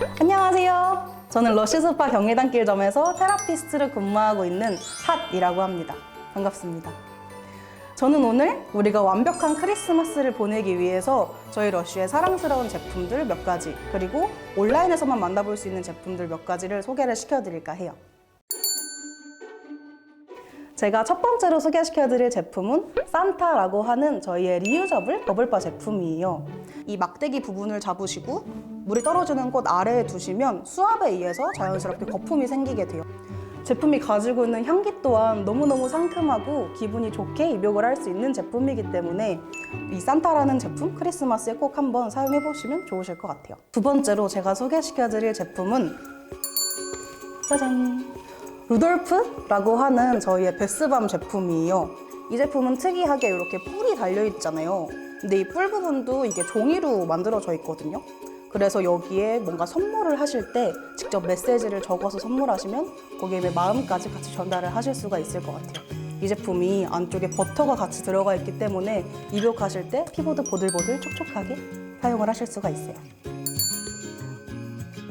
안녕하세요. 저는 러시스파 경리단길점에서 테라피스트로 근무하고 있는 핫이라고 합니다. 반갑습니다. 저는 오늘 우리가 완벽한 크리스마스를 보내기 위해서 저희 러쉬의 사랑스러운 제품들 몇 가지 그리고 온라인에서만 만나볼 수 있는 제품들 몇 가지를 소개를 시켜드릴까 해요. 제가 첫 번째로 소개시켜드릴 제품은 산타라고 하는 저희의 리유저블 버블바 제품이에요. 이 막대기 부분을 잡으시고 물이 떨어지는 곳 아래에 두시면 수압에 의해서 자연스럽게 거품이 생기게 돼요. 제품이 가지고 있는 향기 또한 너무너무 상큼하고 기분이 좋게 입욕을 할 수 있는 제품이기 때문에 이 산타라는 제품 크리스마스에 꼭 한번 사용해 보시면 좋으실 것 같아요. 두 번째로 제가 소개시켜 드릴 제품은 짜잔! 루돌프라고 하는 저희의 베스밤 제품이에요. 이 제품은 특이하게 이렇게 뿔이 달려 있잖아요. 근데 이 뿔 부분도 이게 종이로 만들어져 있거든요. 그래서 여기에 뭔가 선물을 하실 때 직접 메시지를 적어서 선물하시면 내 마음까지 같이 전달을 하실 수가 있을 것 같아요. 이 제품이 안쪽에 버터가 같이 들어가 있기 때문에 입욕하실 때 피부도 보들보들 촉촉하게 사용을 하실 수가 있어요.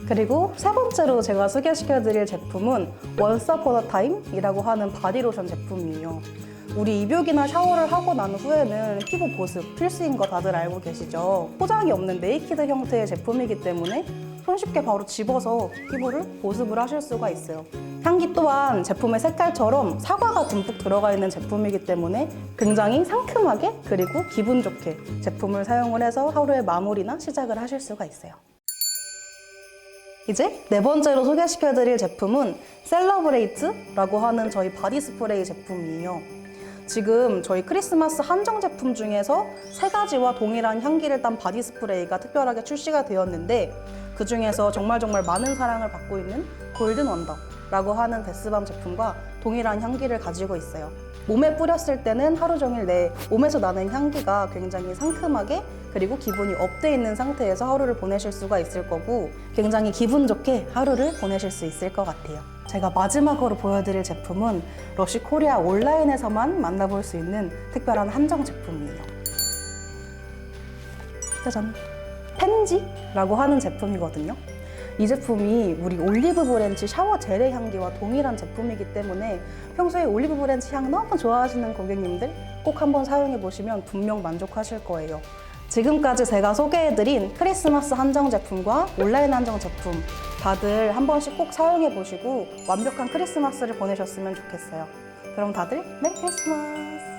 그리고 세 번째로 제가 소개시켜드릴 제품은 어 타임이라고 하는 바디로션 제품이에요. 우리 입욕이나 샤워를 하고 난 후에는 피부 보습 필수인 거 다들 알고 계시죠? 포장이 없는 네이키드 형태의 제품이기 때문에 손쉽게 바로 집어서 피부를 보습을 하실 수가 있어요. 향기 또한 제품의 색깔처럼 사과가 듬뿍 들어가 있는 제품이기 때문에 굉장히 상큼하게 그리고 기분 좋게 제품을 사용을 해서 하루의 마무리나 시작을 하실 수가 있어요. 이제 네 번째로 소개시켜드릴 제품은 셀러브레이트라고 하는 저희 바디 스프레이 제품이에요. 지금 저희 크리스마스 한정 제품 중에서 세 가지와 동일한 향기를 딴 바디 스프레이가 특별하게 출시가 되었는데 그 중에서 정말 정말 많은 사랑을 받고 있는 골든 원더 라고 하는 베스밤 제품과 동일한 향기를 가지고 있어요. 몸에 뿌렸을 때는 하루 종일 내 몸에서 나는 향기가 굉장히 상큼하게 그리고 기분이 업돼 있는 상태에서 하루를 보내실 수가 있을 거고 굉장히 기분 좋게 하루를 보내실 수 있을 것 같아요. 제가 마지막으로 보여드릴 제품은 러쉬 코리아 온라인에서만 만나볼 수 있는 특별한 한정 제품이에요. 짜잔! 펜지라고 하는 제품이거든요. 이 제품이 우리 올리브 브랜치 샤워 젤의 향기와 동일한 제품이기 때문에 평소에 올리브 브랜치 향 너무 좋아하시는 고객님들 꼭 한번 사용해 보시면 분명 만족하실 거예요. 지금까지 제가 소개해드린 크리스마스 한정 제품과 온라인 한정 제품 다들 한 번씩 꼭 사용해 보시고 완벽한 크리스마스를 보내셨으면 좋겠어요. 그럼 다들 메리 크리스마스!